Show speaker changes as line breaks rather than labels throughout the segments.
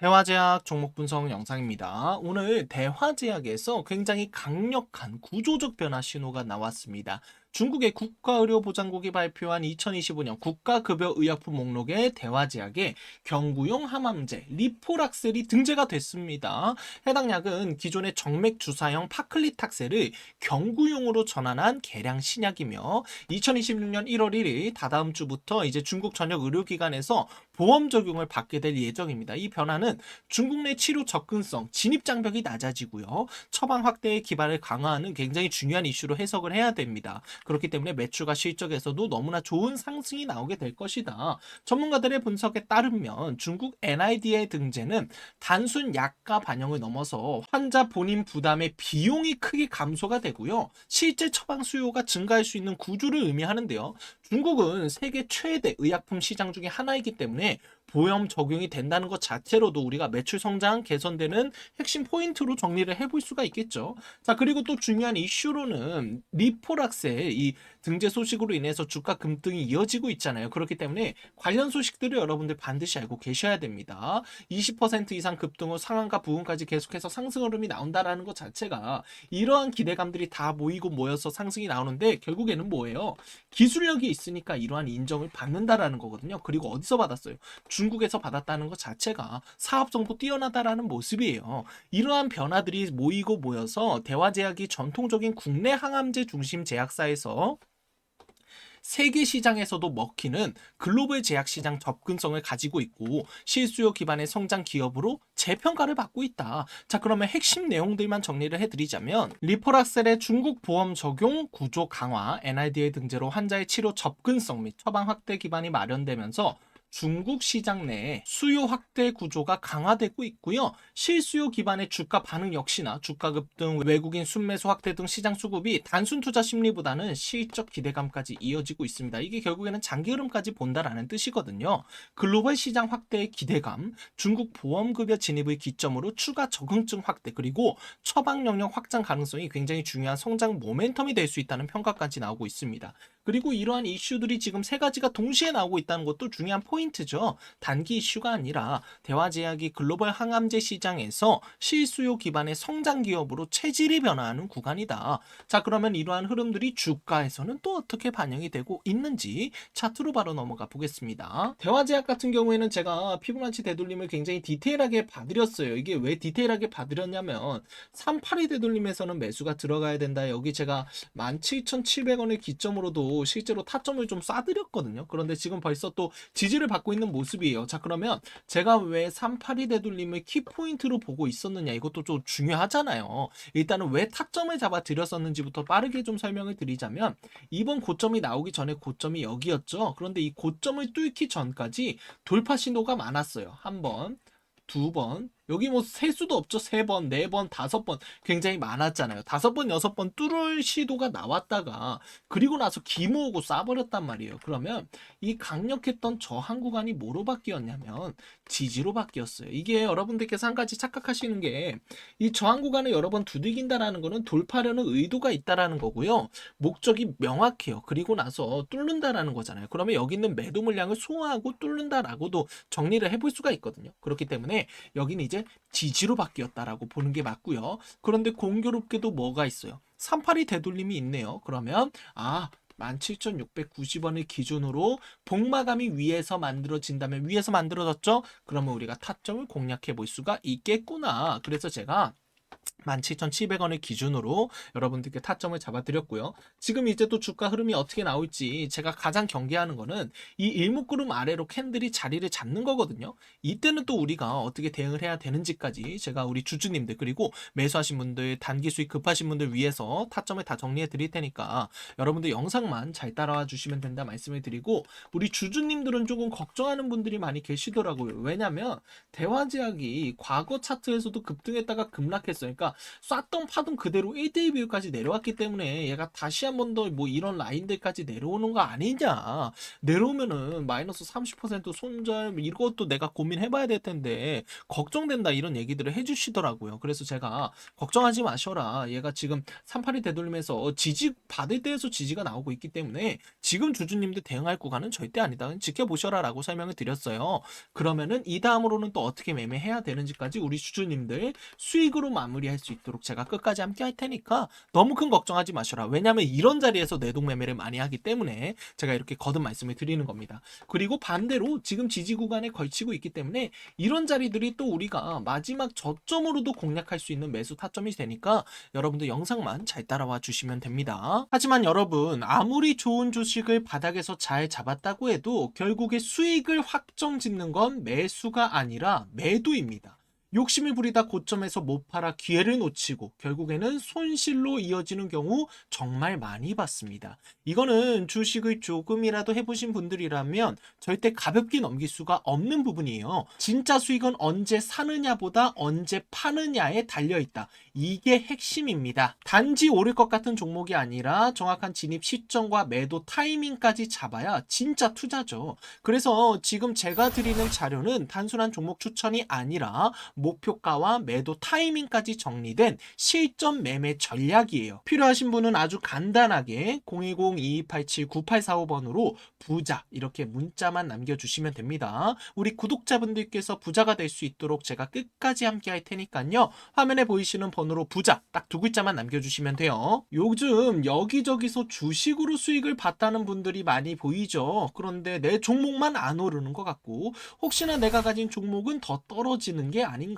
대화제약 종목 분석 영상입니다. 오늘 대화제약에서 굉장히 강력한 구조적 변화 신호가 나왔습니다. 중국의 국가의료보장국이 발표한 2025년 국가급여의약품 목록에 대화제약에 경구용 함암제 리포락셀이 등재가 됐습니다. 해당 약은 기존의 정맥 주사형 파클리탁셀을 경구용으로 전환한 개량 신약이며 2026년 1월 1일 다다음 주부터 이제 중국 전역 의료기관에서 보험 적용을 받게 될 예정입니다. 이 변화는 중국 내 치료 접근성, 진입 장벽이 낮아지고요. 처방 확대의 기반을 강화하는 굉장히 중요한 이슈로 해석을 해야 됩니다. 그렇기 때문에 매출과 실적에서도 너무나 좋은 상승이 나오게 될 것이다. 전문가들의 분석에 따르면 중국 NID의 등재는 단순 약가 반영을 넘어서 환자 본인 부담의 비용이 크게 감소가 되고요. 실제 처방 수요가 증가할 수 있는 구조를 의미하는데요. 중국은 세계 최대 의약품 시장 중에 하나이기 때문에 보험 적용이 된다는 것 자체로도 우리가 매출 성장 개선되는 핵심 포인트로 정리를 해볼 수가 있겠죠. 자, 그리고 또 중요한 이슈로는 리포락셀 이 등재 소식으로 인해서 주가 급등이 이어지고 있잖아요. 그렇기 때문에 관련 소식들을 여러분들 반드시 알고 계셔야 됩니다. 20% 이상 급등 후 상한가 부분까지 계속해서 상승 흐름이 나온다라는 것 자체가 이러한 기대감들이 다 모이고 모여서 상승이 나오는데 결국에는 뭐예요? 기술력이 있으니까 이러한 인정을 받는다라는 거거든요. 그리고 어디서 받았어요? 중국에서 받았다는 것 자체가 사업성도 뛰어나다라는 모습이에요. 이러한 변화들이 모이고 모여서 대화제약이 전통적인 국내 항암제 중심 제약사에서 세계 시장에서도 먹히는 글로벌 제약 시장 접근성을 가지고 있고 실수요 기반의 성장 기업으로 재평가를 받고 있다. 자, 그러면 핵심 내용들만 정리를 해드리자면 리포락셀의 중국 보험 적용 구조 강화, NID의 등재로 환자의 치료 접근성 및 처방 확대 기반이 마련되면서 중국 시장 내에 수요 확대 구조가 강화되고 있고요. 실수요 기반의 주가 반응 역시나 주가 급등, 외국인 순매수 확대 등 시장 수급이 단순 투자 심리보다는 실적 기대감까지 이어지고 있습니다. 이게 결국에는 장기 흐름까지 본다라는 뜻이거든요. 글로벌 시장 확대의 기대감, 중국 보험급여 진입의 기점으로 추가 적응증 확대, 그리고 처방 영역 확장 가능성이 굉장히 중요한 성장 모멘텀이 될 수 있다는 평가까지 나오고 있습니다. 그리고 이러한 이슈들이 지금 세 가지가 동시에 나오고 있다는 것도 중요한 포인트 죠. 단기 이슈가 아니라 대화제약이 글로벌 항암제 시장에서 실수요 기반의 성장 기업으로 체질이 변화하는 구간이다. 자, 그러면 이러한 흐름들이 주가에서는 또 어떻게 반영이 되고 있는지 차트로 바로 넘어가 보겠습니다. 대화제약 같은 경우에는 제가 피부난치 되돌림을 굉장히 디테일하게 봐드렸어요. 이게 왜 디테일하게 봐드렸냐면 382 되돌림에서는 매수가 들어가야 된다. 여기 제가 17,700원을 기점으로도 실제로 타점을 좀 쏴드렸거든요. 그런데 지금 벌써 또 지지를 받고 있는 모습이에요. 자, 그러면 제가 왜 382 되돌림을 키포인트로 보고 있었느냐 이것도 좀 중요하잖아요. 일단은 왜 타점을 잡아 드렸었는지부터 빠르게 좀 설명을 드리자면 이번 고점이 나오기 전에 고점이 여기였죠. 그런데 이 고점을 뚫기 전까지 돌파 신호가 많았어요. 한 번, 두 번, 여기 뭐 셀 수도 없죠. 세 번, 네 번, 다섯 번 굉장히 많았잖아요. 다섯 번, 여섯 번 뚫을 시도가 나왔다가 그리고 나서 기모으고 쏴버렸단 말이에요. 그러면 이 강력했던 저항 구간이 뭐로 바뀌었냐면 지지로 바뀌었어요. 이게 여러분들께서 한 가지 착각하시는 게 이 저항 구간을 여러 번 두들긴다라는 거는 돌파하려는 의도가 있다라는 거고요. 목적이 명확해요. 그리고 나서 뚫는다라는 거잖아요. 그러면 여기 있는 매도 물량을 소화하고 뚫는다라고도 정리를 해볼 수가 있거든요. 그렇기 때문에 여기는 이제 지지로 바뀌었다라고 보는 게 맞고요. 그런데 공교롭게도 뭐가 있어요? 382 되돌림이 있네요. 그러면 아 17,690원을 기준으로 복마감이 위에서 만들어진다면 위에서 만들어졌죠? 그러면 우리가 타점을 공략해 볼 수가 있겠구나. 그래서 제가 17,700원을 기준으로 여러분들께 타점을 잡아드렸고요. 지금 이제 또 주가 흐름이 어떻게 나올지 제가 가장 경계하는 거는 이 일목구름 아래로 캔들이 자리를 잡는 거거든요. 이때는 또 우리가 어떻게 대응을 해야 되는지까지 제가 우리 주주님들 그리고 매수하신 분들 단기 수익 급하신 분들 위해서 타점을 다 정리해 드릴 테니까 여러분들 영상만 잘 따라와 주시면 된다 말씀을 드리고 우리 주주님들은 조금 걱정하는 분들이 많이 계시더라고요. 왜냐면 대화제약이 과거 차트에서도 급등했다가 급락했어요. 그러니까 제가 쐈던 파동 그대로 1대1 비율까지 내려왔기 때문에 얘가 다시 한 번 더 뭐 이런 라인들까지 내려오는 거 아니냐. 내려오면은 마이너스 30% 손절 뭐 이것도 내가 고민해봐야 될 텐데 걱정된다 이런 얘기들을 해주시더라고요. 그래서 제가 걱정하지 마셔라. 얘가 지금 38이 되돌리면서 지지 받을 때에서 지지가 나오고 있기 때문에 지금 주주님들 대응할 구간은 절대 아니다. 지켜보셔라 라고 설명을 드렸어요. 그러면은 이 다음으로는 또 어떻게 매매해야 되는지까지 우리 주주님들 수익으로 마무리할 수 있도록 제가 끝까지 함께 할 테니까 너무 큰 걱정하지 마셔라. 왜냐면 이런 자리에서 내동 매매를 많이 하기 때문에 제가 이렇게 거듭 말씀을 드리는 겁니다. 그리고 반대로 지금 지지 구간에 걸치고 있기 때문에 이런 자리들이 또 우리가 마지막 저점으로도 공략할 수 있는 매수 타점이 되니까 여러분들 영상만 잘 따라와 주시면 됩니다. 하지만 여러분 아무리 좋은 주식을 바닥에서 잘 잡았다고 해도 결국에 수익을 확정 짓는 건 매수가 아니라 매도입니다. 욕심을 부리다 고점에서 못 팔아 기회를 놓치고 결국에는 손실로 이어지는 경우 정말 많이 봤습니다. 이거는 주식을 조금이라도 해보신 분들이라면 절대 가볍게 넘길 수가 없는 부분이에요. 진짜 수익은 언제 사느냐보다 언제 파느냐에 달려있다. 이게 핵심입니다. 단지 오를 것 같은 종목이 아니라 정확한 진입 시점과 매도 타이밍까지 잡아야 진짜 투자죠. 그래서 지금 제가 드리는 자료는 단순한 종목 추천이 아니라 목표가와 매도 타이밍까지 정리된 실전 매매 전략이에요. 필요하신 분은 아주 간단하게 010-2287-9845번으로 부자 이렇게 문자만 남겨주시면 됩니다. 우리 구독자분들께서 부자가 될 수 있도록 제가 끝까지 함께 할 테니까요. 화면에 보이시는 번호로 부자 딱 두 글자만 남겨주시면 돼요. 요즘 여기저기서 주식으로 수익을 봤다는 분들이 많이 보이죠. 그런데 내 종목만 안 오르는 것 같고 혹시나 내가 가진 종목은 더 떨어지는 게 아닌가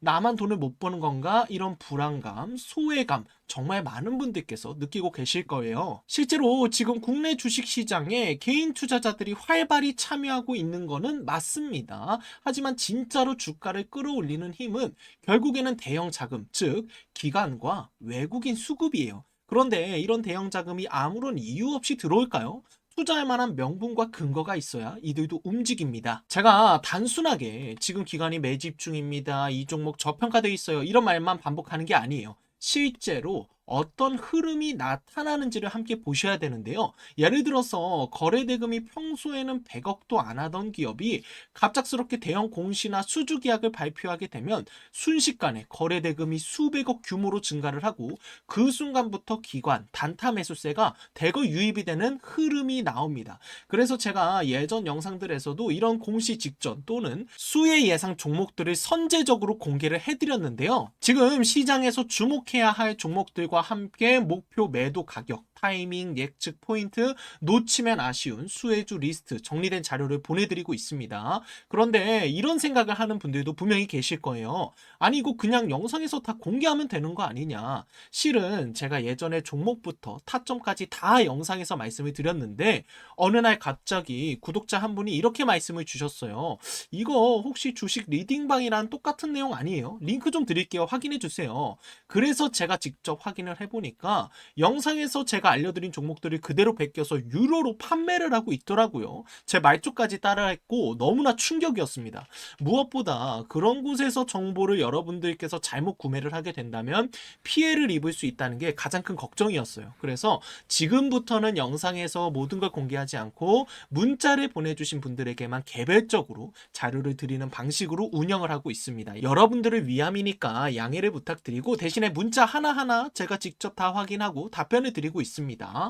나만 돈을 못 버는 건가 이런 불안감, 소외감 정말 많은 분들께서 느끼고 계실 거예요. 실제로 지금 국내 주식 시장에 개인 투자자들이 활발히 참여하고 있는 거는 맞습니다. 하지만 진짜로 주가를 끌어올리는 힘은 결국에는 대형 자금, 즉 기관과 외국인 수급이에요. 그런데 이런 대형 자금이 아무런 이유 없이 들어올까요? 투자할 만한 명분과 근거가 있어야 이들도 움직입니다. 제가 단순하게 지금 기관이 매집 중입니다. 이 종목 저평가되어 있어요. 이런 말만 반복하는 게 아니에요. 실제로 어떤 흐름이 나타나는지를 함께 보셔야 되는데요. 예를 들어서 거래 대금이 평소에는 100억도 안 하던 기업이 갑작스럽게 대형 공시나 수주 계약을 발표하게 되면 순식간에 거래 대금이 수백억 규모로 증가를 하고 그 순간부터 기관 단타 매수세가 대거 유입이 되는 흐름이 나옵니다. 그래서 제가 예전 영상들에서도 이런 공시 직전 또는 수의 예상 종목들을 선제적으로 공개를 해드렸는데요. 지금 시장에서 주목해야 할 종목들과 함께 목표 매도 가격, 타이밍, 예측 포인트, 놓치면 아쉬운 수혜주 리스트 정리된 자료를 보내드리고 있습니다. 그런데 이런 생각을 하는 분들도 분명히 계실 거예요. 아니 이거 그냥 영상에서 다 공개하면 되는 거 아니냐. 실은 제가 예전에 종목부터 타점까지 다 영상에서 말씀을 드렸는데 어느 날 갑자기 구독자 한 분이 이렇게 말씀을 주셨어요. 이거 혹시 주식 리딩방이랑 똑같은 내용 아니에요? 링크 좀 드릴게요. 확인해 주세요. 그래서 제가 직접 확인을 해보니까 영상에서 제가 알려드린 종목들을 그대로 베껴서 유로로 판매를 하고 있더라고요. 제 말조까지 따라했고 너무나 충격이었습니다. 무엇보다 그런 곳에서 정보를 여러분들께서 잘못 구매를 하게 된다면 피해를 입을 수 있다는 게 가장 큰 걱정이었어요. 그래서 지금부터는 영상에서 모든 걸 공개하지 않고 문자를 보내주신 분들에게만 개별적으로 자료를 드리는 방식으로 운영을 하고 있습니다. 여러분들을 위함이니까 양해를 부탁드리고 대신에 문자 하나하나 제가 직접 다 확인하고 답변을 드리고 있습니다.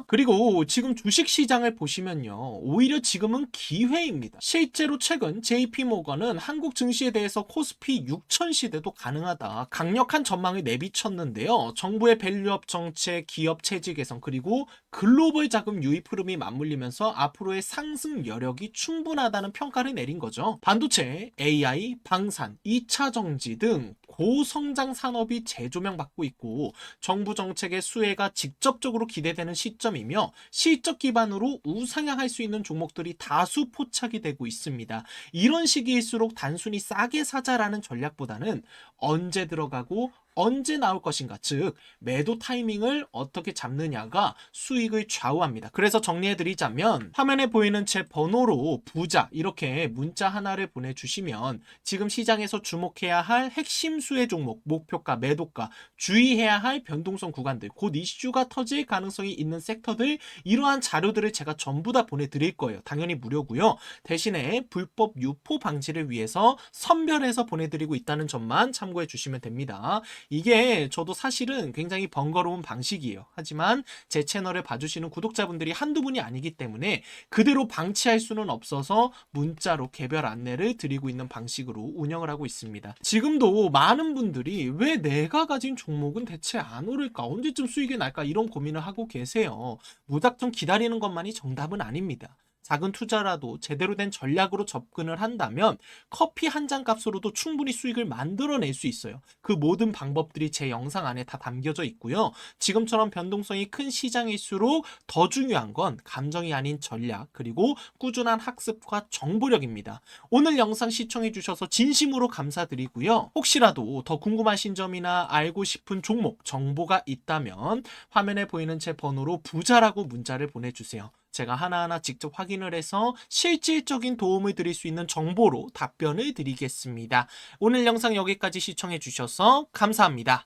그리고 지금 주식 시장을 보시면요. 오히려 지금은 기회입니다. 실제로 최근 JP모건은 한국 증시에 대해서 코스피 6천 시대도 가능하다. 강력한 전망을 내비쳤는데요. 정부의 밸류업 정책, 기업 체질 개선 그리고 글로벌 자금 유입 흐름이 맞물리면서 앞으로의 상승 여력이 충분하다는 평가를 내린 거죠. 반도체, AI, 방산, 2차 정지 등 고성장 산업이 재조명받고 있고 정부 정책의 수혜가 직접적으로 기대 되는 시점이며 실적 기반으로 우상향할 수 있는 종목들이 다수 포착이 되고 있습니다. 이런 시기일수록 단순히 싸게 사자라는 전략보다는 언제 들어가고 언제 나올 것인가, 즉 매도 타이밍을 어떻게 잡느냐가 수익을 좌우합니다. 그래서 정리해 드리자면 화면에 보이는 제 번호로 부자 이렇게 문자 하나를 보내주시면 지금 시장에서 주목해야 할 핵심 수의 종목, 목표가, 매도가, 주의해야 할 변동성 구간들, 곧 이슈가 터질 가능성이 있는 섹터들 이러한 자료들을 제가 전부 다 보내드릴 거예요. 당연히 무료고요. 대신에 불법 유포 방지를 위해서 선별해서 보내드리고 있다는 점만 참고해 주시면 됩니다. 이게 저도 사실은 굉장히 번거로운 방식이에요. 하지만 제 채널을 봐주시는 구독자분들이 한두 분이 아니기 때문에 그대로 방치할 수는 없어서 문자로 개별 안내를 드리고 있는 방식으로 운영을 하고 있습니다. 지금도 많은 분들이 왜 내가 가진 종목은 대체 안 오를까? 언제쯤 수익이 날까? 이런 고민을 하고 계세요. 무작정 기다리는 것만이 정답은 아닙니다. 작은 투자라도 제대로 된 전략으로 접근을 한다면 커피 한 잔 값으로도 충분히 수익을 만들어낼 수 있어요. 그 모든 방법들이 제 영상 안에 다 담겨져 있고요. 지금처럼 변동성이 큰 시장일수록 더 중요한 건 감정이 아닌 전략, 그리고 꾸준한 학습과 정보력입니다. 오늘 영상 시청해 주셔서 진심으로 감사드리고요. 혹시라도 더 궁금하신 점이나 알고 싶은 종목, 정보가 있다면 화면에 보이는 제 번호로 부자라고 문자를 보내주세요. 제가 하나하나 직접 확인을 해서 실질적인 도움을 드릴 수 있는 정보로 답변을 드리겠습니다. 오늘 영상 여기까지 시청해 주셔서 감사합니다.